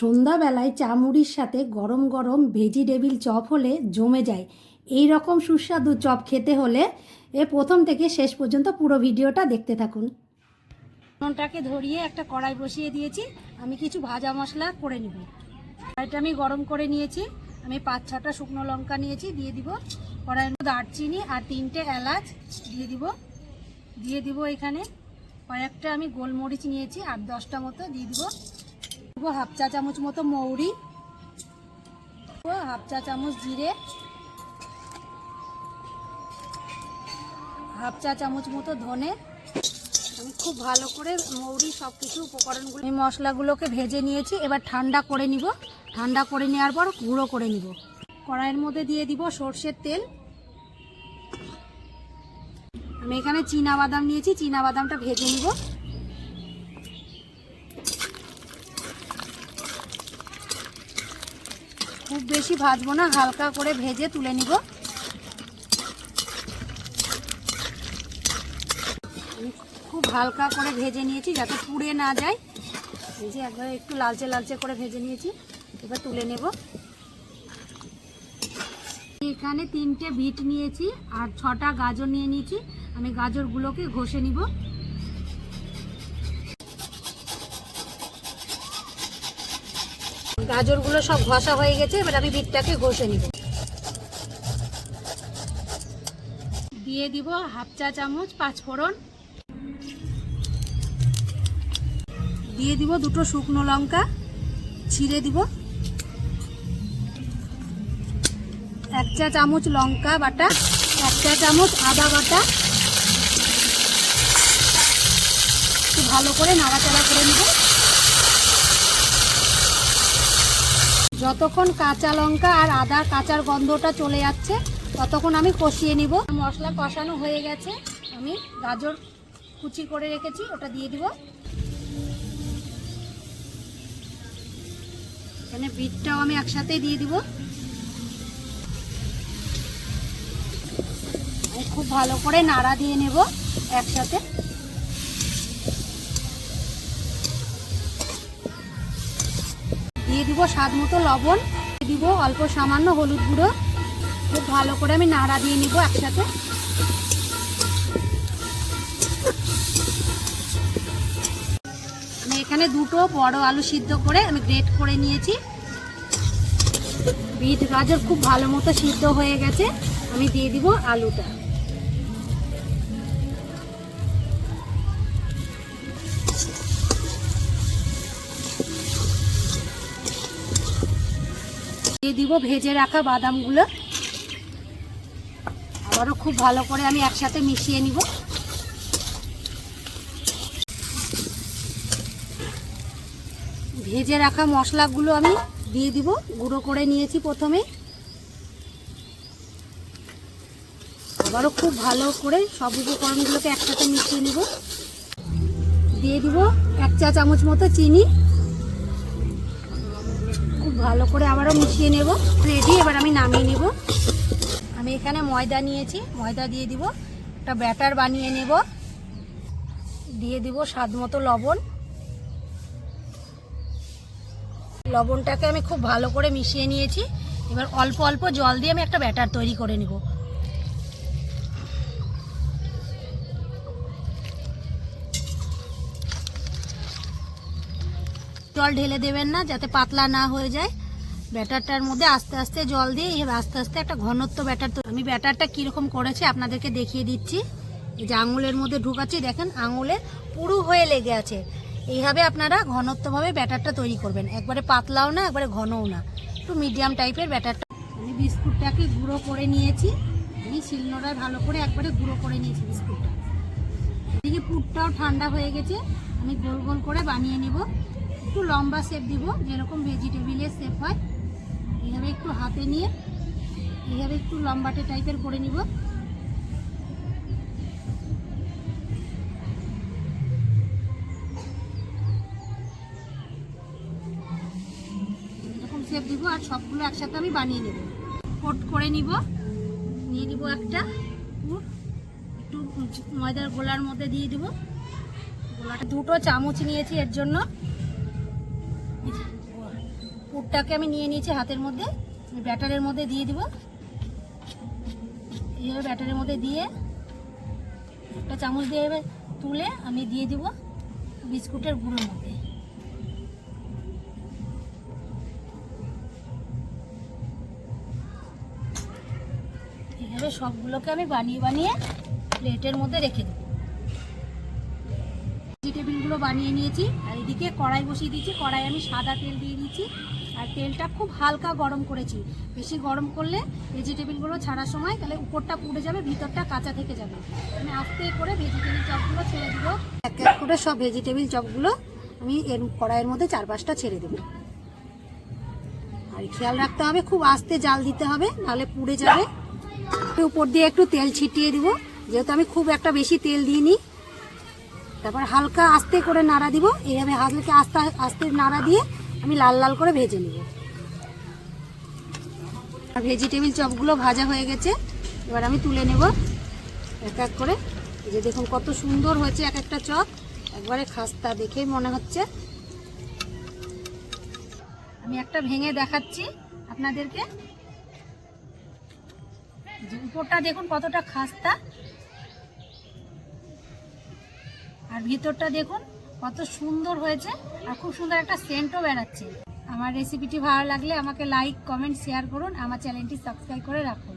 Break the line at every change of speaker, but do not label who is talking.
সন্ধ্যাবেলায় চামুড়ির সাথে গরম গরম ভেজিটেবিল চপ হলে জমে যায়। এই রকম সুস্বাদু চপ খেতে হলে এ প্রথম থেকে শেষ পর্যন্ত পুরো ভিডিওটা দেখতে থাকুন। উনুনটাকে ধরিয়ে একটা কড়াই বসিয়ে দিয়েছি। আমি কিছু ভাজা মশলা করে নিব। কড়াইটা আমি গরম করে নিয়েছি। আমি পাঁচ ছটা শুকনো লঙ্কা নিয়েছি, দিয়ে দিব কড়াইয়ের মধ্যে দারচিনি আর তিনটে এলাচ দিয়ে দিব। দিয়ে দিব এখানে কয়েকটা আমি গোলমরিচ নিয়েছি, আর দশটা মতো দিয়ে দেবো হাফ চা চামচ মতো মৌরি হাফ চা চামচ জিরে, হাফ চা চামচ মতো ধনে। আমি খুব ভালো করে মৌরি সব কিছু উপকরণগুলো আমি মশলাগুলোকে ভেজে নিয়েছি, এবার ঠান্ডা করে নিব। ঠান্ডা করে নেওয়ার পর গুঁড়ো করে নিব। কড়াইয়ের মধ্যে দিয়ে দিব সর্ষের তেল। আমি এখানে চীনা বাদাম নিয়েছি, চীনা বাদামটা ভেজে নিব। খুব বেশি ভাজবো না, হালকা করে ভেজে তুলে নিব। খুব হালকা করে ভেজে নিয়েছি যাতে পুড়ে না যায়। যে একবার একটু লালচে লালচে করে ভেজে নিয়েছি, এবার তুলে নেব। এখানে তিনটে বিট নিয়েছি আর ছটা গাজর নিয়ে নিয়েছি। আমি গাজরগুলোকে ঘষে নিব। গাজরগুলো সব ঘষা হয়ে গেছে, এবার আমি বিটটাকে ঘষে নিব। দিয়ে দিব হাফ চা চামচ পাঁচ ফোড়ন দিয়ে দিব দুটো শুকনো লঙ্কা, ছিঁড়ে দিব। এক চা চামচ লঙ্কা বাটা, এক চা চামচ আদা বাটা। একটু ভালো করে নাড়াচাড়া করে নিব। যতক্ষণ কাঁচা লঙ্কা আর আদা কাঁচার গন্ধটা চলে যাচ্ছে, ততক্ষণ আমি কষিয়ে নিব। মশলা কষানো হয়ে গেছে। আমি গাজর কুচি করে রেখেছি, ওটা দিয়ে দিব। এখানে বিটটাও আমি একসাথে দিয়ে দিব। খুব ভালো করে নাড়া দিয়ে নেব একসাথে। দিয়ে দিব স্বাদ মতো লবণ, দিয়ে দিব অল্প সামান্য হলুদ গুঁড়ো। খুব ভালো করে আমি নাড়া দিয়ে নিব একসাথে। আমি এখানে দুটো বড় আলু সিদ্ধ করে আমি গ্রেট করে নিয়েছি। বিট গাজর খুব ভালো মতো সিদ্ধ হয়ে গেছে। আমি দিয়ে দিব আলুটা। দিব, ভেজে রাখা বাদামগুলো। আবারও খুব ভালো করে আমি একসাথে মিশিয়ে নিব। ভেজে রাখা মশলাগুলো আমি দিয়ে দিব, গুঁড়ো করে নিয়েছি প্রথমে। আবারও খুব ভালো করে সব উপকরণগুলোকে একসাথে মিশিয়ে নিব। দিয়ে দিব এক চা চামচ মতো চিনি। ভালো করে আবারও মিশিয়ে নেব। রেডি, এবার আমি নামিয়ে নেব। আমি এখানে ময়দা নিয়েছি। ময়দা দিয়ে দিব। একটা ব্যাটার বানিয়ে নেব। দিয়ে দিব স্বাদ মতো লবণ। লবণটাকে আমি খুব ভালো করে মিশিয়ে নিয়েছি। এবার অল্প অল্প জল দিয়ে আমি একটা ব্যাটার তৈরি করে নেব। জল ঢেলে দেবেন না, যাতে পাতলা না হয়ে যায়। ব্যাটারটার মধ্যে আস্তে আস্তে জল দিয়ে এবার আস্তে আস্তে একটা ঘনত্ব ব্যাটার আমি ব্যাটারটা কীরকম করেছি আপনাদেরকে দেখিয়ে দিচ্ছি। এই যে আঙুলের মধ্যে ঢুকাচ্ছি, দেখেন আঙুলে পুরু হয়ে লেগে আছে। এইভাবে আপনারা ঘনত্বভাবে ব্যাটারটা তৈরি করবেন। একবারে পাতলাও না, একবারে ঘনও না। একটু মিডিয়াম টাইপের ব্যাটারটা আমি বিস্কুটটাকে গুঁড়ো করে নিয়েছি। আমি শিলনোড়ায় ভালো করে একবারে গুঁড়ো করে নিয়েছি বিস্কুটটা। এদিকে পুরটাও ঠান্ডা হয়ে গেছে। আমি গোল গোল করে বানিয়ে নিব। একটু লম্বা শেপ দিব, যেরকম ভেজিটেবিলের শেপ হয়। এইভাবে একটু হাতে নিয়ে, এইভাবে একটু লম্বাটে টাইপের করে নিব। এরকম শেপ দিব আর সবগুলো একসাথে আমি বানিয়ে নেব। কোট করে নিব, নিয়ে নিব একটা একটু ময়দার গোলার মধ্যে দিয়ে দিব। গোলাটা দুটো চামচ নিয়েছি এর জন্য। ব্যাটারটাকে আমি নিয়ে নিয়েছি হাতের মধ্যে ব্যাটারের মধ্যে দিয়ে দিব। এইভাবে ব্যাটারের মধ্যে দিয়ে একটা চামচ দিয়ে এবার তুলে আমি দিয়ে দিব বিস্কুটের গুঁড়োর মধ্যে। এইভাবে সবগুলোকে আমি বানিয়ে বানিয়ে প্লেটের মধ্যে রেখে দেবো। ভেজিটেবিলগুলো বানিয়ে নিয়েছি, আর এদিকে কড়াই বসিয়ে দিয়েছি, কড়াই আমি সাদা তেল দিয়ে দিয়েছি। আর তেলটা খুব হালকা গরম করেছি। বেশি গরম করলে ভেজিটেবিলগুলো ছাড়ার সময় তাহলে উপরটা পুড়ে যাবে, ভিতরটা কাঁচা থেকে যাবে। আমি আস্তে করে ভেজিটেবিল চপগুলো ছেড়ে দেবো। এক এক করে সব ভেজিটেবিল চপগুলো আমি এর কড়াইয়ের মধ্যে চার পাঁচটা ছেড়ে দেবো। আর খেয়াল রাখতে হবে, খুব আস্তে জাল দিতে হবে, নাহলে পুড়ে যাবে। উপর দিয়ে একটু তেল ছিটিয়ে দিব। যেহেতু আমি খুব একটা বেশি তেল দিইনি, তারপর হালকা আস্তে করে নাড়া দিব। এইভাবে হালকা আস্তে আস্তে নাড়া দিয়ে আমি লাল লাল করে ভেজে নিব। আর ভেজিটেবিল চপগুলো ভাজা হয়ে গেছে। এবার আমি তুলে নেব এক এক করে। যে দেখুন কত সুন্দর হয়েছে এক একটা চপ। একবারে খাস্তা দেখেই মনে হচ্ছে। আমি একটা ভেঙে দেখাচ্ছি আপনাদেরকে। উপরটা দেখুন কতটা খাস্তা। আর ভিতরটা দেখুন কত সুন্দর হয়েছে। আর খুব সুন্দর একটা সেন্টও বেড়াচ্ছে। আমার রেসিপিটি ভালো লাগলে আমাকে লাইক কমেন্ট শেয়ার করুন। আমার চ্যানেলটি সাবস্ক্রাইব করে রাখুন।